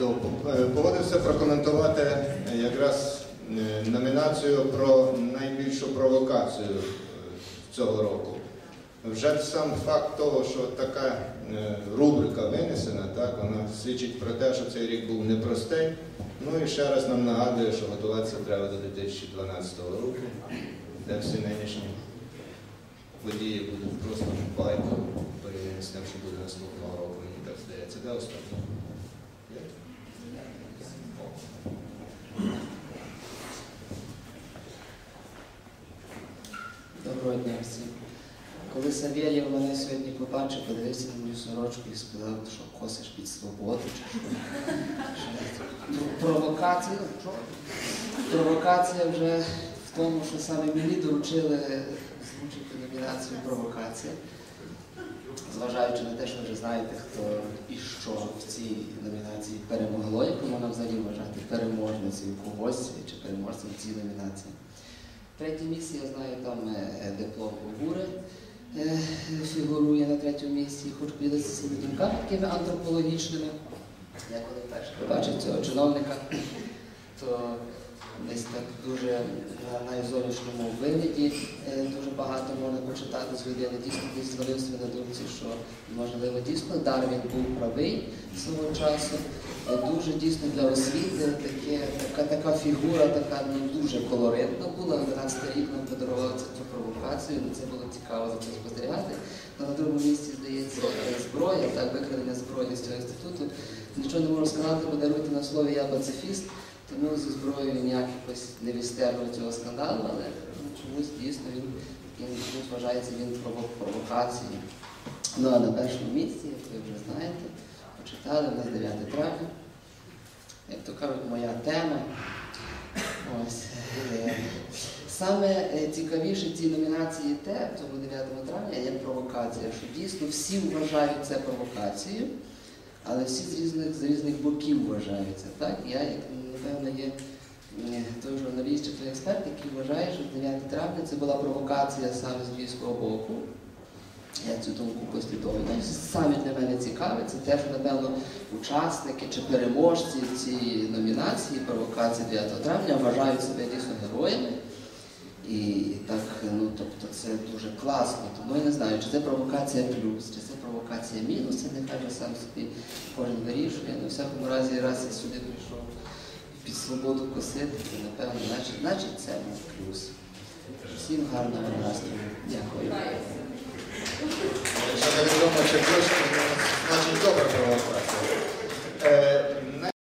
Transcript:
Дроздов. Е, Погодився прокоментувати е, якраз е, номінацію про найбільшу провокацію цього року. Вже сам факт того, що така рубрика винесена, так, вона свідчить про те, що цей рік був непростий. Ну і ще раз нам нагадує, що готуватися треба до 2012 року, де всі нинішні події будуть просто байком порівняно з тим, що буде наступного року, мені так здається. Де останній? Є? Доброго. Коли Савєлєв мене сьогодні побачив, подивився на мою сорочку і сказав, що косиш під свободу чи що. Провокація? Провокація вже в тому, що саме мені доручили озвучити номінацію провокація. Зважаючи на те, що ви вже знаєте, хто і що в цій номінації перемогло, яку можна взагалі вважати переможницею когось чи переможцем в цій номінації. Третє місце, я знаю, там е, диплом Огури е, фігурує на третьому місці. хоч поділитися своїми думками такими антропологічними. Я коли вперше побачив цього чиновника, то десь так дуже на найзовнішньому вигляді е, дуже багато можна почитати з людини. Дійсно десь звалився на думці, що можливо дійсно Дарвін був правий свого часу. Е, Дуже дійсно для освіти таке, така, така фігура, така ну, дуже колоритна була. 11 рік нам подарував цю провокацію, це було цікаво за це спостерігати. Ну, на другому місці, здається, е, зброя, так, викрадення зброї з цього інституту. Нічого не можу сказати, бо даруйте на слові я пацифіст, тому зі зброєю ніяк якось не відстежував цього скандалу, але чомусь дійсно він, чомусь вважається він прово- провокацією. Ну а на першому місці, як ви вже знаєте, почитали, у нас 9 травня. Як то кажуть, моя тема. Ось. Саме е, цікавіше в цій номінації те, в цьому 9 травня, як провокація, що дійсно всі вважають це провокацією, але всі з різних, з різних боків вважають це. Так? Я, як, напевно, є той журналіст чи той експерт, який вважає, що 9 травня це була провокація саме з львівського боку. Я цю думку послідовно. Саме для мене цікаве, це те, що, напевно, учасники чи переможці цієї номінації провокації 9 травня вважають себе дійсно героями. І так, ну тобто це дуже класно. Тому я не знаю, чи це провокація плюс, чи це провокація мінус, це нехай вже сам собі кожен вирішує. Ну, в всякому разі, раз я сюди прийшов під свободу косити, то напевно, значить, значить це плюс. Всім гарного настрою. Дякую. Якщо невідомо, чи плюс, значить добра провокація.